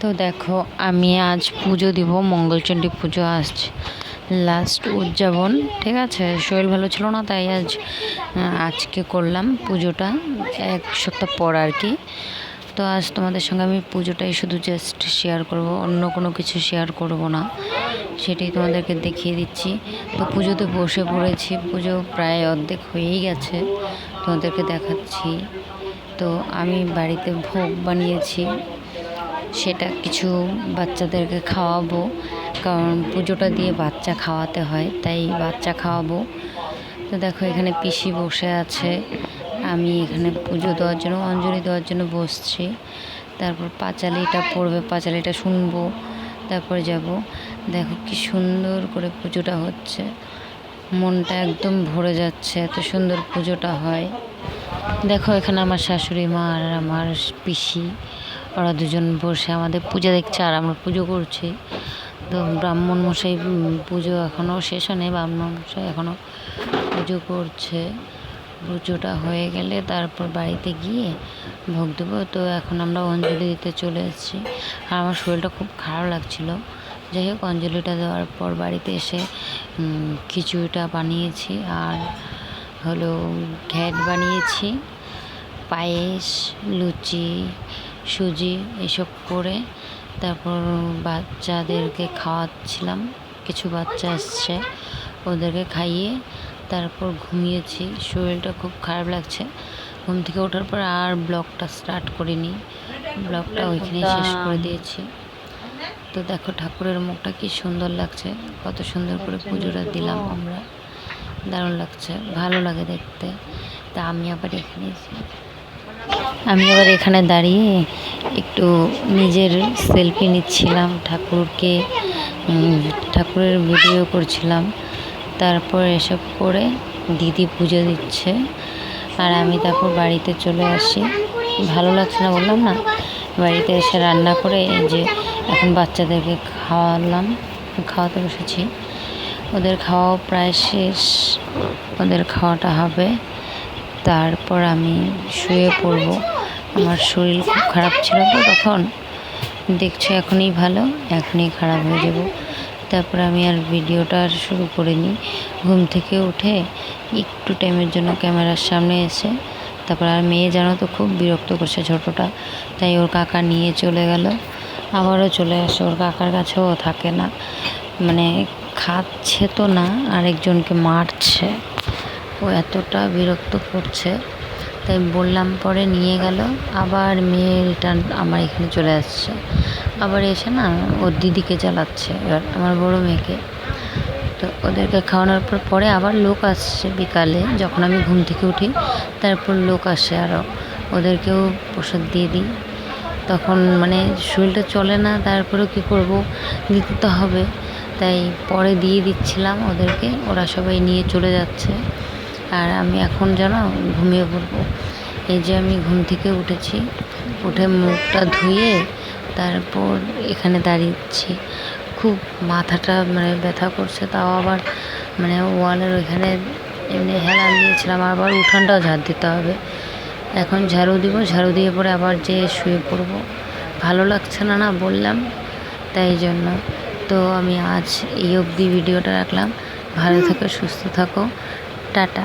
তো দেখো, আমি আজ পুজো দিব, মঙ্গলচণ্ডী পুজো আসছে লাস্ট উদযাপন, ঠিক আছে? শরীর ভালো ছিল না, তাই আজ আজকে করলাম পুজোটা। এক সপ্তাহ পর আর কি। তো আজ তোমাদের সঙ্গে আমি পুজোটাই শুধু জাস্ট শেয়ার করব, অন্য কোনো কিছু শেয়ার করব না। সেটাই তোমাদেরকে দেখিয়ে দিচ্ছি। তো পুজোতে বসে পড়েছি, পুজো প্রায় অর্ধেক হয়েই গেছে, তোমাদেরকে দেখাচ্ছি। তো আমি বাড়িতে ভোগ বানিয়েছি, সেটা কিছু বাচ্চাদেরকে খাওয়াবো, কারণ পুজোটা দিয়ে বাচ্চা খাওয়াতে হয়, তাই বাচ্চা খাওয়াবো। তো দেখো এখানে পিসি বসে আছে আমি এখানে পুজো দেওয়ার জন্য, অঞ্জলি দেওয়ার জন্য বসছি। তারপর পাঁচালিটা পড়বে, পাঁচালিটা শুনব, তারপরে যাব। দেখো কি সুন্দর করে পুজোটা হচ্ছে। মনটা একদম ভরে যাচ্ছে, এত সুন্দর পুজোটা হয়। দেখো এখানে আমার শাশুড়ি মা আর আমার পিসি, ওরা দুজন বসে আমাদের পূজা দেখছে আর আমরা পুজো করছি। তো ব্রাহ্মণ মশাই পুজো এখনও শেষ হয়নি, ব্রাহ্মণ মশাই এখনও পুজো করছে। পুজোটা হয়ে গেলে তারপর বাড়িতে গিয়ে ভোগ দেবো। তো এখন আমরা অঞ্জলি দিতে চলে এসেছি। আর আমার শরীরটা খুব খারাপ লাগছিল। যাই হোক, অঞ্জলিটা দেওয়ার পর বাড়িতে এসে খিচুড়িটা বানিয়েছি আর হলো ঘ্যাট বানিয়েছি, পায়েস, লুচি, সুজি এসব করে তারপর বাচ্চাদেরকে খাওয়াচ্ছিলাম। কিছু বাচ্চা আসছে ওদেরকে খাইয়ে তারপর ঘুমিয়েছি। শরীরটা খুব খারাপ লাগছে। ঘুম থেকে ওঠার পর আর ব্লগটা স্টার্ট করিনি। ব্লগটা ওইখানেই শেষ করে দিয়েছি। তো দেখো ঠাকুরের মুখটা কি সুন্দর লাগছে। কত সুন্দর করে পুজোটা দিলাম আমরা। দারুণ লাগছে। ভালো লাগে দেখতে। তা আমি আবার এখানে আমি আবার এখানে দাঁড়িয়ে একটু নিজের সেলফি নিচ্ছিলাম। ঠাকুরকে ঠাকুরের ভিডিও করছিলাম। তারপর এসব করে দিদি পুজো দিচ্ছে। আর আমি তারপর বাড়িতে চলে আসি। ভালো লাগছে না, বললাম না? বাড়িতে এসে রান্না করে এই যে এখন বাচ্চাদেরকে খাওয়ালাম। খাওয়াতে বসেছি। ওদের খাওয়াও প্রায় শেষ। ওদের খাওয়াটা হবে। তারপর আমি শুয়ে পড়ব। আমার শরীর খুব খারাপ ছিল তো তখন। দেখছ এখনই ভালো, এখনই খারাপ হয়ে যাব। তারপর আমি আর ভিডিওটা আর শুরু করিনি। ঘুম থেকে উঠে একটু টাইমের জন্য ক্যামেরার সামনে এসে, তারপর আর মেয়ে জানো তো খুব বিরক্ত করছে ছোটোটা, তাই ওর কাকা নিয়ে চলে গেল। আবারও চলে আসে, ওর কাকার কাছেও থাকে না। মানে খাচ্ছে তো না, আরেকজনকে মারছে। ও এতটা বিরক্ত করছে। তাই বললাম, পরে নিয়ে গেল। আবার মেয়ে রিটার্ন আমার এখানে চলে আসছে। আবার এসে না ওর দিদিকে চালাচ্ছে এবার আমার বড় মেয়েকে। তো ওদেরকে খাওয়ানোর পর, পরে আবার লোক আসছে বিকালে, যখন আমি ঘুম থেকে উঠি, তারপর লোক আসে আরও ওদেরকেও প্রসাদ দিয়ে দিই। তখন মানে শরীরটা চলে না, তারপরেও কী করব? দিতে তো হবে। তাই পরে দিয়ে দিচ্ছিলাম ওদেরকে, ওরা সবাই নিয়ে চলে যাচ্ছে। আর আমি এখন যেন ঘুমিয়ে পড়ব। এই যে আমি ঘুম থেকে উঠেছি, উঠে মুখটা ধুয়ে তারপর এখানে দাঁড়িয়েছি। খুব মাথাটা মানে ব্যথা করছে, তাও আবার মানে ওয়ালের ওইখানে এমনি হেলান দিয়েছিলাম, আবার উঠানটাও ঝাড় দিতে হবে। এখন ঝাড়ু দিব, ঝাড়ু দিয়ে পরে আবার যেয়ে শুয়ে পড়ব। ভালো লাগছে না না বললাম, তাই জন্য। তো আমি আজ এই অবধি ভিডিওটা রাখলাম। ভালো থাকো, সুস্থ থাকো। টাটা।